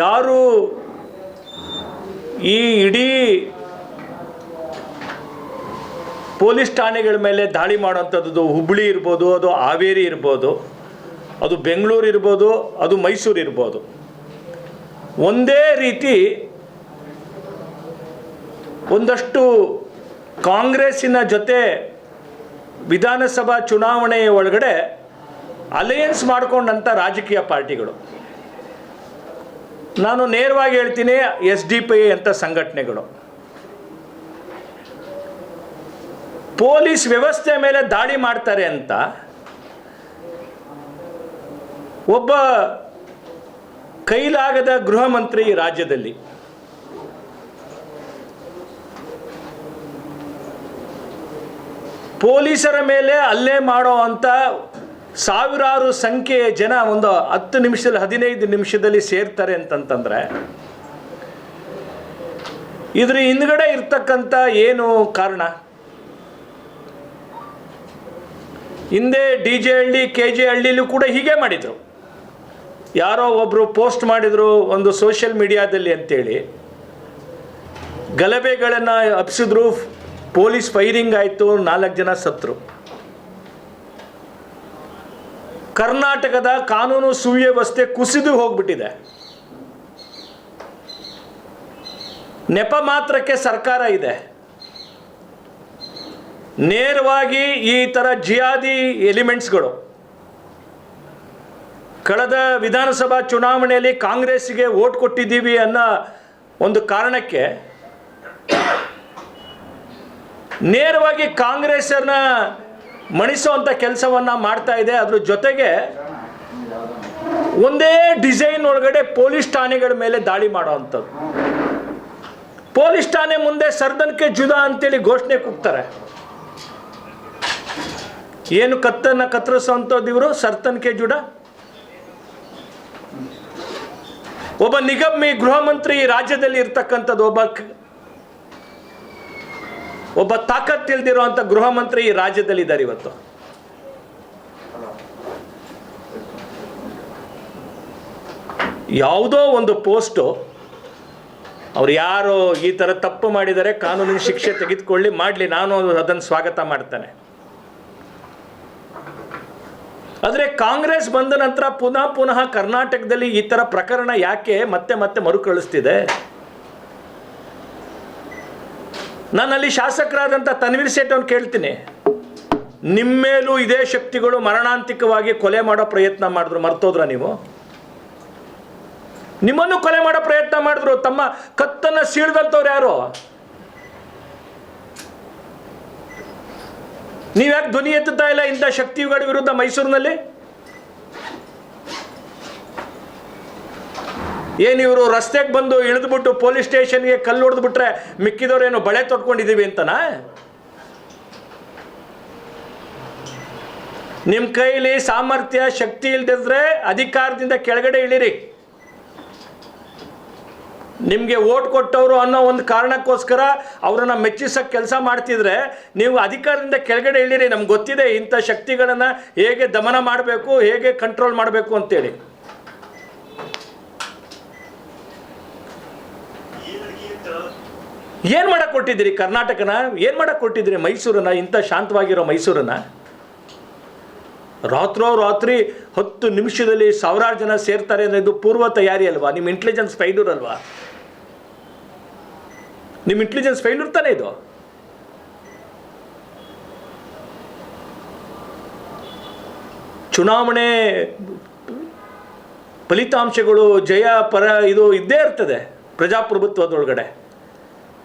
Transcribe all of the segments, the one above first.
ಯಾರು ಈ ಇಡೀ ಪೊಲೀಸ್ ಠಾಣೆಗಳ ಮೇಲೆ ದಾಳಿ ಮಾಡುವಂಥದ್ದು ಹುಬ್ಬಳ್ಳಿ ಇರ್ಬೋದು, ಅದು ಹಾವೇರಿ ಇರ್ಬೋದು, ಅದು ಬೆಂಗಳೂರು ಇರ್ಬೋದು, ಅದು ಮೈಸೂರು ಇರ್ಬೋದು. ಒಂದೇ ರೀತಿ ಒಂದಷ್ಟು ಕಾಂಗ್ರೆಸ್ಸಿನ ಜೊತೆ ವಿಧಾನಸಭಾ ಚುನಾವಣೆಯ ಒಳಗಡೆ ಅಲಯನ್ಸ್ ಮಾಡಿಕೊಂಡಂಥ ರಾಜಕೀಯ ಪಾರ್ಟಿಗಳು. ನಾನು ನೇರವಾಗಿ ಹೇಳ್ತೀನಿ ಎಸ್ ಡಿ ಪಿ ಅಂತ ಸಂಘಟನೆಗಳು. ಪೊಲೀಸ್ ವ್ಯವಸ್ಥೆ ಮೇಲೆ ದಾಳಿ ಮಾಡ್ತಾರೆ ಅಂತ ಒಬ್ಬ ಕೈಲಾಗದ ಗೃಹ ಮಂತ್ರಿ ರಾಜ್ಯದಲ್ಲಿ. ಪೊಲೀಸರ ಮೇಲೆ ಅಲ್ಲೇ ಮಾಡೋ ಅಂಥ ಸಾವಿರಾರು ಸಂಖ್ಯೆಯ ಜನ ಒಂದು ಹತ್ತು ನಿಮಿಷದಲ್ಲಿ, ಹದಿನೈದು ನಿಮಿಷದಲ್ಲಿ ಸೇರ್ತಾರೆ ಅಂತಂತಂದ್ರೆ, ಇದ್ರ ಹಿಂದ್ಗಡೆ ಇರ್ತಕ್ಕಂಥ ಏನು ಕಾರಣ? ಹಿಂದೆ D J Halli, K J ಹಳ್ಳಿಲೂ ಕೂಡ ಹೀಗೆ ಮಾಡಿದರು. ಯಾರೋ ಒಬ್ಬರು ಪೋಸ್ಟ್ ಮಾಡಿದರು ಒಂದು ಸೋಷಿಯಲ್ ಮೀಡಿಯಾದಲ್ಲಿ ಅಂತೇಳಿ. ಗಲಭೆಗಳನ್ನು ಹಬ್ಸಿದ್ರು ಪೊಲೀಸ್ ಫೈರಿಂಗ್ ಆಯಿತು, ನಾಲ್ಕು ಜನ ಸತ್ರು. ಕರ್ನಾಟಕದ ಕಾನೂನು ಸುವ್ಯವಸ್ಥೆ ಕುಸಿದು ಹೋಗ್ಬಿಟ್ಟಿದೆ. ನೆಪ ಮಾತ್ರಕ್ಕೆ ಸರ್ಕಾರ ಇದೆ. ನೇರವಾಗಿ ಈ ಥರ ಜಿಯಾದಿ ಎಲಿಮೆಂಟ್ಸ್ಗಳು. ಕಳೆದ ವಿಧಾನಸಭಾ ಚುನಾವಣೆಯಲ್ಲಿ ಕಾಂಗ್ರೆಸ್ಗೆ ಓಟ್ ಕೊಟ್ಟಿದ್ದೀವಿ ಅನ್ನೋ ಒಂದು ಕಾರಣಕ್ಕೆ ನೇರವಾಗಿ ಕಾಂಗ್ರೆಸ್ಸನ್ನ ಮಣಿಸುವಂಥ ಕೆಲಸವನ್ನು ಮಾಡ್ತಾ ಇದೆ. ಅದ್ರ ಜೊತೆಗೆ ಒಂದೇ ಡಿಸೈನ್ ಒಳಗಡೆ ಪೊಲೀಸ್ ಠಾಣೆಗಳ ಮೇಲೆ ದಾಳಿ ಮಾಡುವಂಥದ್ದು. ಪೊಲೀಸ್ ಠಾಣೆ ಮುಂದೆ ಸರ್ದನ್ಕೆ ಜುದಾ ಅಂತೇಳಿ ಘೋಷಣೆ ಕೂಗ್ತಾರೆ. ಏನು ಕತ್ತನ್ನು ಕತ್ತರಿಸುವಂಥದ್ದು ಇವರು? ಸರ್ದನ್ಕೆ ಜುಡ? ಒಬ್ಬ ನಿಗಮಿ ಗೃಹ ಮಂತ್ರಿ ರಾಜ್ಯದಲ್ಲಿ ಇರ್ತಕ್ಕಂಥದ್ದು, ಒಬ್ಬ ಒಬ್ಬ ತಾಕತ್ ಇಲ್ದಿರುವಂಥ ಗೃಹ ಮಂತ್ರಿ ಈ ರಾಜ್ಯದಲ್ಲಿ ಇದ್ದಾರೆ ಇವತ್ತು. ಯಾವುದೋ ಒಂದು ಪೋಸ್ಟು ಅವ್ರು ಯಾರು ಈ ಥರ ತಪ್ಪು ಮಾಡಿದರೆ ಕಾನೂನಿನ ಶಿಕ್ಷೆ ತೆಗೆದುಕೊಳ್ಳಿ, ಮಾಡಲಿ, ನಾನು ಅದನ್ನು ಸ್ವಾಗತ ಮಾಡ್ತೇನೆ. ಆದರೆ ಕಾಂಗ್ರೆಸ್ ಬಂದ ನಂತರ ಪುನಃ ಪುನಃ ಕರ್ನಾಟಕದಲ್ಲಿ ಈ ಥರ ಪ್ರಕರಣ ಯಾಕೆ ಮತ್ತೆ ಮತ್ತೆ ಮರುಕಳಿಸ್ತಿದೆ? ನಾನು ಅಲ್ಲಿ ಶಾಸಕರಾದಂಥ ತನ್ವೀರ್ ಸೇಠ್ ಅವ್ನು ಕೇಳ್ತೀನಿ. ನಿಮ್ಮ ಮೇಲೂ ಇದೇ ಶಕ್ತಿಗಳು ಮರಣಾಂತಿಕವಾಗಿ ಕೊಲೆ ಮಾಡೋ ಪ್ರಯತ್ನ ಮಾಡಿದ್ರು, ಮರ್ತೋದ್ರ ನೀವು? ನಿಮ್ಮನ್ನು ಕೊಲೆ ಮಾಡೋ ಪ್ರಯತ್ನ ಮಾಡಿದ್ರು, ತಮ್ಮ ಕತ್ತನ್ನು ಸೀಳ್ದಂಥವ್ರು ಯಾರು? ನೀವ್ಯಾಕೆ ಧ್ವನಿ ಎತ್ತುತ್ತಾ ಇಲ್ಲ ಇಂಥ ಶಕ್ತಿಗಳ ವಿರುದ್ಧ ಮೈಸೂರಿನಲ್ಲಿ? ಏನು ಇವರು ರಸ್ತೆಗೆ ಬಂದು ಇಳಿದ್ಬಿಟ್ಟು ಪೊಲೀಸ್ ಸ್ಟೇಷನ್ಗೆ ಕಲ್ಲು ಹೊಡೆದ್ಬಿಟ್ರೆ ಏನು ಬಳೆ ತೊಟ್ಕೊಂಡಿದ್ದೀವಿ ಅಂತನಾ? ನಿಮ್ಮ ಕೈಲಿ ಸಾಮರ್ಥ್ಯ, ಶಕ್ತಿ ಇಲ್ದಿದ್ರೆ ಅಧಿಕಾರದಿಂದ ಕೆಳಗಡೆ ಇಳಿರಿ. ನಿಮಗೆ ಓಟ್ ಕೊಟ್ಟವರು ಅನ್ನೋ ಒಂದು ಕಾರಣಕ್ಕೋಸ್ಕರ ಅವರನ್ನು ಮೆಚ್ಚಿಸೋಕ್ಕೆ ಕೆಲಸ ಮಾಡ್ತಿದ್ರೆ ನೀವು ಅಧಿಕಾರದಿಂದ ಕೆಳಗಡೆ ಇಳಿರಿ. ನಮ್ಗೆ ಗೊತ್ತಿದೆ ಇಂಥ ಶಕ್ತಿಗಳನ್ನು ಹೇಗೆ ದಮನ ಮಾಡಬೇಕು, ಹೇಗೆ ಕಂಟ್ರೋಲ್ ಮಾಡಬೇಕು ಅಂತೇಳಿ. ಏನು ಮಾಡಕ್ಕೆ ಕೊಟ್ಟಿದ್ದೀರಿ ಕರ್ನಾಟಕನ? ಏನು ಮಾಡಕ್ಕೆ ಕೊಟ್ಟಿದ್ದೀರಿ ಮೈಸೂರನ್ನ? ಇಂಥ ಶಾಂತವಾಗಿರೋ ಮೈಸೂರನ್ನ? ರಾತ್ರೋ ರಾತ್ರಿ ಹತ್ತು ನಿಮಿಷದಲ್ಲಿ ಸಾವಿರಾರು ಜನ ಸೇರ್ತಾರೆ ಅಂದರೆ ಇದು ಪೂರ್ವ ತಯಾರಿ ಅಲ್ವಾ? ನಿಮ್ಮ ಇಂಟೆಲಿಜೆನ್ಸ್ ಫೈಲೂರ್ ಅಲ್ವಾ? ನಿಮ್ಮ ಇಂಟೆಲಿಜೆನ್ಸ್ ಫೈಲೂರ್ ತಾನೇ ಇದು? ಚುನಾವಣೆ ಫಲಿತಾಂಶಗಳು ಜಯ, ಪರ ಇದು ಇದ್ದೇ ಇರ್ತದೆ ಪ್ರಜಾಪ್ರಭುತ್ವದೊಳಗಡೆ.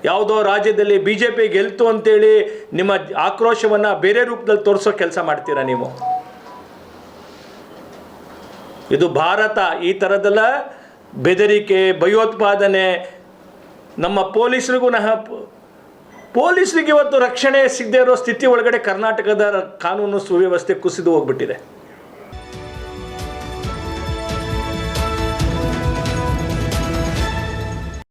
ಯಾವುದೋ ರಾಜ್ಯದಲ್ಲಿ ಬಿ ಜೆ ಪಿ ಗೆಲ್ತು ಅಂತೇಳಿ ನಿಮ್ಮ ಆಕ್ರೋಶವನ್ನು ಬೇರೆ ರೂಪದಲ್ಲಿ ತೋರಿಸೋ ಕೆಲಸ ಮಾಡ್ತೀರಾ ನೀವು? ಇದು ಭಾರತ ಈ ಥರದೆಲ್ಲ ಬೆದರಿಕೆ, ಭಯೋತ್ಪಾದನೆ, ನಮ್ಮ ಪೊಲೀಸರಿಗೂ ನಹ ಪೊಲೀಸರಿಗೆ ಇವತ್ತು ರಕ್ಷಣೆ ಸಿಗದೇ ಇರೋ ಸ್ಥಿತಿ ಒಳಗಡೆ ಕರ್ನಾಟಕದ ಕಾನೂನು ಸುವ್ಯವಸ್ಥೆ ಕುಸಿದು ಹೋಗ್ಬಿಟ್ಟಿದೆ.